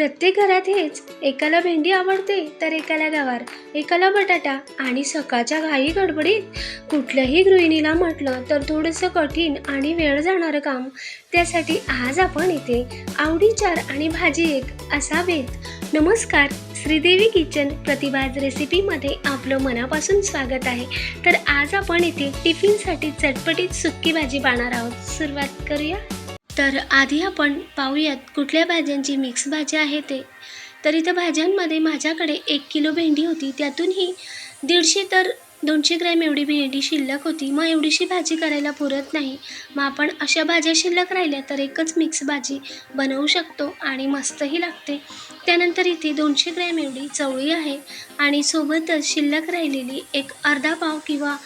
प्रत्येक घरात हेच. एकाला भेंडी आवडते तर एकाला गवार एकाला बटाटा आणि सकाळच्या घाई गडबडीत कुठल्याही गृहिणीला म्हटलं तर थोडंसं कठीण आणि वेळ जाणारं काम. त्यासाठी आज आपण इथे आवडी चार आणि भाजी एक असा बेत नमस्कार श्रीदेवी किचन प्रतिभाज रेसिपीमध्ये आपलं मनापासून स्वागत आहे. तर आज आपण इथे टिफिनसाठी चटपटीत सुक्की भाजी पाहणार आहोत. सुरुवात करूया. तर आधी आपण पाहूयात कुठल्या भाज्यांची मिक्स भाजी आहे ते. तर इथं भाज्यांमध्ये माझ्याकडे एक किलो भेंडी होती. त्यातूनही दीडशे तर दोनशे ग्रॅम एवढी भेंडी शिल्लक होती. मग एवढीशी भाजी करायला पुरत नाही. मग आपण अशा भाज्या शिल्लक राहिल्या तर एकच मिक्स भाजी बनवू शकतो आणि मस्तही लागते. त्यानंतर इथे दोनशे ग्रॅम एवढी चवळी आहे आणि सोबतच शिल्लक राहिलेली एक अर्धा पाव किंवा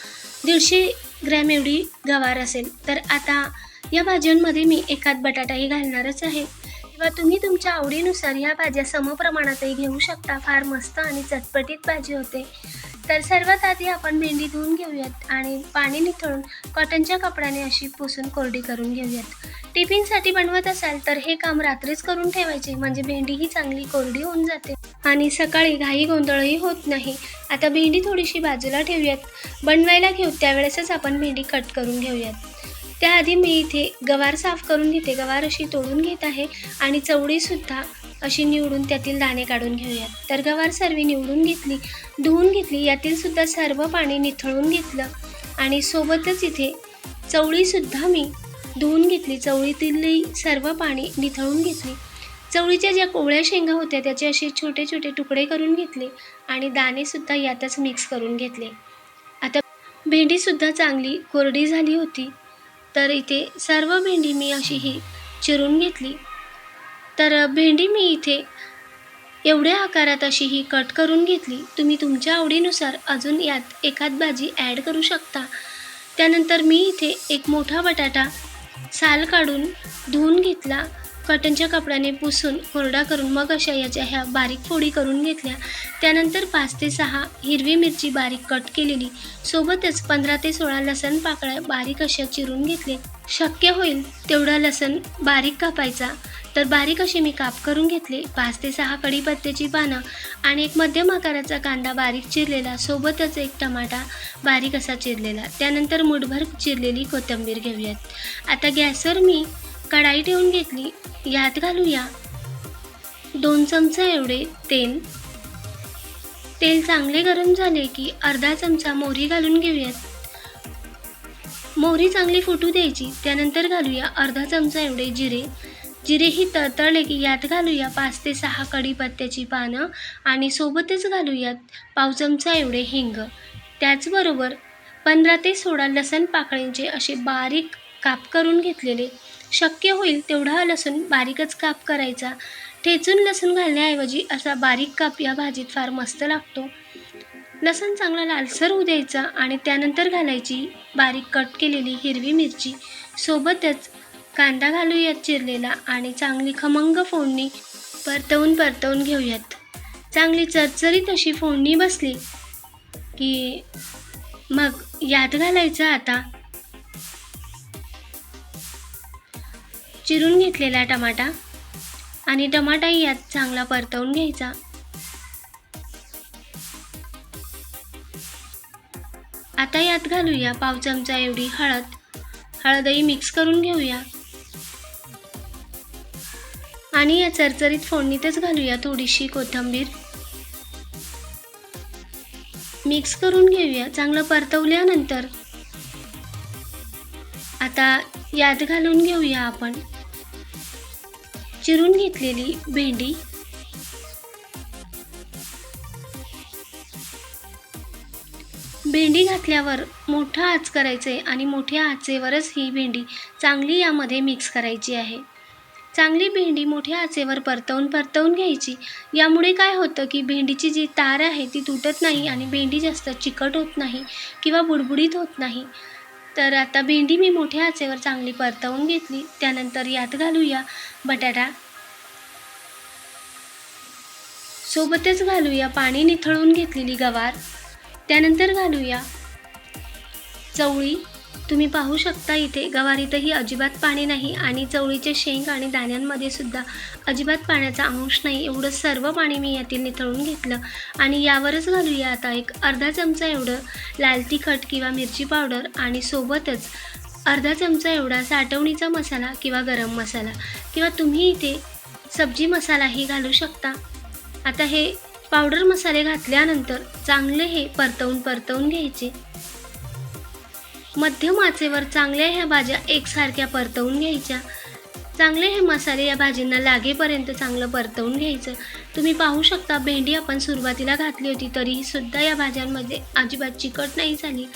दीडशे ग्रॅम एवढी गवार असेल. तर आता या भाज्यांमध्ये मी एकात बटाटाही घालणारच आहे. किंवा तुम्ही तुमच्या आवडीनुसार ह्या भाज्या समप्रमाणातही घेऊ शकता. फार मस्त आणि चटपटीत भाजी होते. तर सर्वात आधी आपण भेंडी धुवून घेऊयात आणि पाणी निथळून कॉटनच्या कपड्याने अशी पुसून कोरडी करून घेऊयात. टिफिनसाठी बनवत असाल तर हे काम रात्रीच करून ठेवायचे म्हणजे भेंडी ही चांगली कोरडी होऊन जाते. आणि सकाळी घाई गोंधळही होत नाही. आता भेंडी थोडीशी बाजूला ठेवूयात. बनवायला घेऊ त्यावेळेसच आपण भेंडी कट करून घेऊयात. त्याआधी मी इथे गवार साफ करून घेते. गवार अशी तोडून घेत आहे आणि चवळीसुद्धा अशी निवडून त्यातील दाणे काढून घेऊयात. तर गवार सर्व निवडून घेतली धुवून घेतली यातील सुद्धा सर्व पाणी निथळून घेतलं आणि सोबतच इथे चवळीसुद्धा मी धुवून घेतली. चवळीतील सर्व पाणी निथळून घेतली. चवळीच्या ज्या कोवळ्या शेंगा होत्या त्याचे असे छोटे छोटे तुकडे करून घेतले आणि दाणेसुद्धा यातच मिक्स करून घेतले. आता भेंडीसुद्धा चांगली कोरडी झाली होती. तर इथे सर्व भेंडी मी अशी ही चिरून घेतली. तर भेंडी मी इथे एवढ्या आकारात अशी ही कट करून घेतली. तुम्ही तुमच्या आवडीनुसार अजून यात एखाद भाजी ॲड करू शकता. त्यानंतर मी इथे एक मोठा बटाटा साल काढून धुवून घेतला. कॉटनच्या कपड्याने पुसून कोरडा करून मग अशा याच्या ह्या बारीक फोडी करून घेतल्या. त्यानंतर पाच ते सहा हिरवी मिरची बारीक कट केलेली. सोबतच पंधरा ते सोळा लसण पाकळ्या बारीक अशा चिरून घेतले. शक्य होईल तेवढा लसण बारीक कापायचा. तर बारीक अशी मी काप करून घेतले. पाच ते सहा कढीपत्त्याची पानं आणि एक मध्यम आकाराचा कांदा बारीक चिरलेला. सोबतच एक टमाटा बारीक असा चिरलेला. त्यानंतर मुठभर चिरलेली कोथिंबीर घेऊयात. आता गॅसवर मी कढाई ठेवून घेतली यात घालूया. दोन चमचा एवढे तेल. तेल चांगले गरम झाले की अर्धा चमचा मोहरी घालून घेऊयात. मोहरी चांगली फुटू द्यायची त्यानंतर घालूया अर्धा चमचा एवढे जिरे. जिरे ही तळतळले की यात घालूया पाच ते सहा कढीपत्त्याची पानं आणि सोबतच घालूयात पाव चमचा एवढे हिंग. त्याचबरोबर पंधरा ते सोळा लसण पाकळींचे असे बारीक काप करून घेतलेले. शक्य होईल तेवढा लसूण बारीकच काप करायचा. ठेचून लसूण घालण्याऐवजी असा बारीक काप या भाजीत फार मस्त लागतो. लसूण चांगला लालसर होऊ द्यायचा आणि त्यानंतर घालायची बारीक कट केलेली हिरवी मिरची. सोबतच कांदा घालूयात चिरलेला आणि चांगली खमंग फोडणी परतवून परतवून घेऊयात. चांगली चरचरीत अशी फोडणी बसली की मग यात घालायचं आता. चिरून घेतलेला टमाटा आणि टमाटाही यात चांगला परतवून घ्यायचा. आता यात घालूया पाव चमचा एवढी हळद. हळदही मिक्स करून घेऊया. आणि या चरचरीत फोडणीतच घालूया थोडीशी कोथिंबीर. मिक्स करून घेऊया चांगलं परतवल्यानंतर. आता यात घालून घेऊया आपण चिरून घेतलेली भेंडी. भेंडी घातल्यावर मोठा आच करायचं आहे आणि मोठ्या आचेवरच ही भेंडी चांगली यामध्ये मिक्स करायची आहे. चांगली भेंडी मोठ्या आचेवर परतवून परतवून घ्यायची. यामुळे काय होतं की भेंडीची जी तार आहे ती तुटत नाही आणि भेंडी जास्त चिकट होत नाही किंवा बुडबुडीत होत नाही. तर आता भेंडी मी मोठ्या आचेवर चांगली परतवून घेतली. त्यानंतर यात घालूया बटाटा. सोबतच घालूया पाणी निथळून घेतलेली गवार. त्यानंतर घालूया चवळी. तुम्ही पाहू शकता इथे गवारीतही अजिबात पाणी नाही आणि चवळीचे शेंग आणि दाण्यांमध्ये सुद्धा अजिबात पाण्याचा अंश नाही. एवढं सर्व पाणी मी यातील निथळून घेतलं. आणि यावरच घालूया आता एक अर्धा चमचा एवढं लाल तिखट किंवा मिरची पावडर आणि सोबतच अर्धा चमचा एवढा साठवणीचा मसाला किंवा गरम मसाला किंवा तुम्ही इथे सब्जी मसालाही घालू शकता. आता हे पावडर मसाले घातल्यानंतर चांगले हे परतवून परतवून घ्यायचे. मध्यम आचेवर चांगल्या ह्या भाज्या एकसारख्या परतवून घ्यायच्या. चांगले हे मसाले या भाजींना लागेपर्यंत चांगलं परतवून घ्यायचं. तुम्ही पाहू शकता भेंडी आपण सुरुवातीला घातली होती तरीही सुद्धा या भाज्यांमध्ये अजिबात चिकट नाही झाली.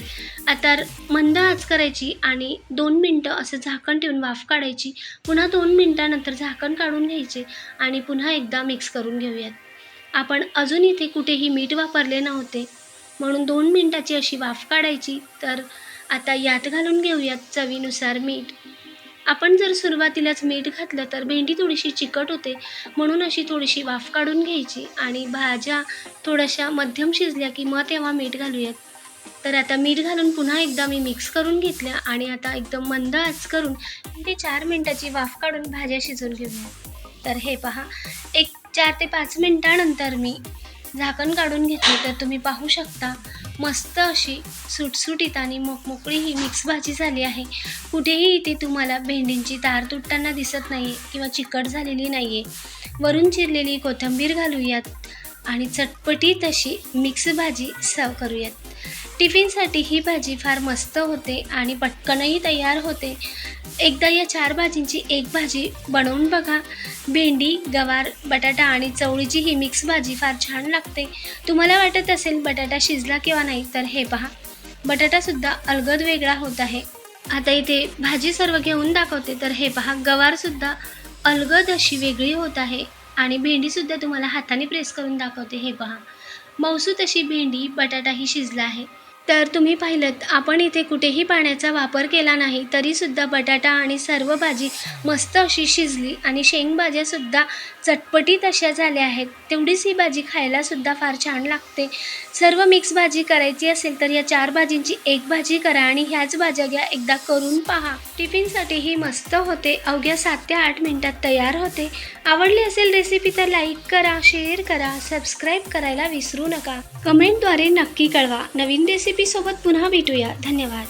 आता मंद आच करायची आणि दोन मिनटं असं झाकण ठेवून वाफ काढायची. पुन्हा दोन मिनटानंतर झाकण काढून घ्यायचे आणि पुन्हा एकदा मिक्स करून घेऊयात. आपण अजून इथे कुठेही मीठ वापरले नव्हते. म्हणून दोन मिनटाची अशी वाफ काढायची तर आता यात घालून घेऊयात चवीनुसार मीठ. आपण जर सुरुवातीलाच मीठ घातलं तर भेंडी थोडीशी चिकट होते म्हणून अशी थोडीशी वाफ काढून घ्यायची आणि भाज्या थोड्याशा मध्यम शिजल्या की मग तेव्हा मीठ घालूयात. तर आता मीठ घालून पुन्हा एकदा मी मिक्स करून घेतल्या आणि आता एकदम मंद आच करून ते चार मिनटाची वाफ काढून भाज्या शिजून घेऊया. तर हे पहा एक चार ते पाच मिनटानंतर मी झाकण काढून घेतले तर तुम्ही पाहू शकता मस्त अशी सुटसुटीत आणि मोकमोकळी ही मिक्स भाजी झाली आहे. कुठेही इथे तुम्हाला भेंडींची तार तुटताना दिसत नाही आहे किंवा चिकट झालेली नाही आहे वरून चिरलेली कोथिंबीर घालूयात आणि चटपटीत अशी मिक्स भाजी सर्व करूयात. टिफिनसाठी ही भाजी फार मस्त होते आणि पटकनही तयार होते. एकदा या चार भाजींची एक भाजी बनवून बघा. भेंडी गवार बटाटा आणि चवळीची ही मिक्स भाजी फार छान लागते. तुम्हाला वाटत असेल बटाटा शिजला किंवा नाही तर हे पहा. बटाटासुद्धा अलगद वेगळा होत आहे. आता इथे भाजी सर्व घेऊन दाखवते तर हे पहा. गवारसुद्धा अलगद अशी वेगळी होत आहे. आणि भेंडीसुद्धा तुम्हाला हाताने प्रेस करून दाखवते हे पहा. मौसूत अशी भेंडी बटाटाही शिजला आहे. तर तुम्ही पाहिलं आपण इथे कुठेही पाण्याचा वापर केला नाही तरीसुद्धा बटाटा आणि सर्व भाजी मस्त अशी शिजली आणि शेंगभाज्यासुद्धा चटपटीत अशा झाल्या आहेत. तेवढीच ही भाजी खायलासुद्धा फार छान लागते. सर्व मिक्स भाजी करायची असेल तर या चार भाजींची एक भाजी करा आणि ह्याच भाज्या घ्या. एकदा करून पहा. टिफिनसाठी ही मस्त होते. अवघ्या सात ते आठ मिनटात तयार होते. आवडली असेल रेसिपी तर लाईक करा शेअर करा सबस्क्राईब करायला विसरू नका. कमेंटद्वारे नक्की कळवा. नवीन रेसिपी रेसिपीसोबत पुन्हा भेटूया. धन्यवाद.